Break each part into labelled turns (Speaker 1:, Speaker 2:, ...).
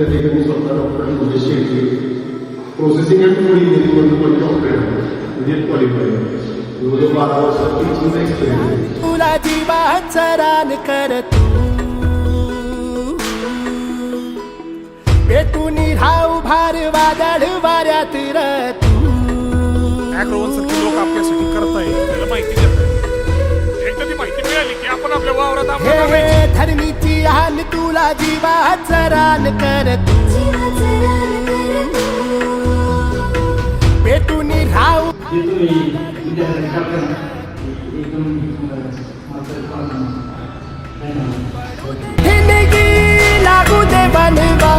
Speaker 1: त्या ठिकाणी स्वतः doctor Uddesh Shelke processing and food इंजिनिअरिंगमध्ये डॉक्टर म्हणजे क्वालिफाईड जवळजवळ बारा वर्षात एक्सपिरियन्स
Speaker 2: तुला जीवाचं रान कर तू. पेटून राहू भार वादळ वाऱ्यात र तू
Speaker 3: अॅग्रोवन सारखे लोक आपल्यासाठी करताय त्याला माहिती देत एकदा ती माहिती मिळाली की आपण आपल्या वावरात आपण
Speaker 2: जीवाचं रान कर तू राहू. जिंदगी लागू दे बनवा.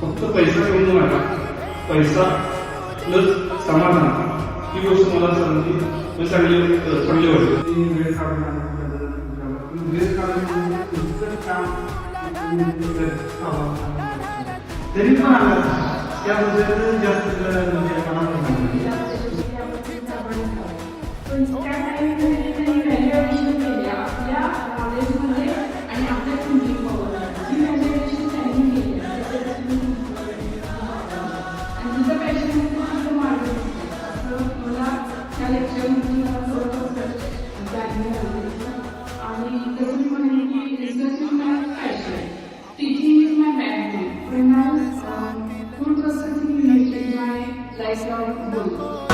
Speaker 4: फक्त पैसा कमवू नका पैसा प्लस समाधान. ही गोष्ट मला चांगली चांगली चांगली वाटते
Speaker 5: तुम्ही काम तरी पण आला त्याबद्दल जास्त म्हणजे
Speaker 6: Thank you.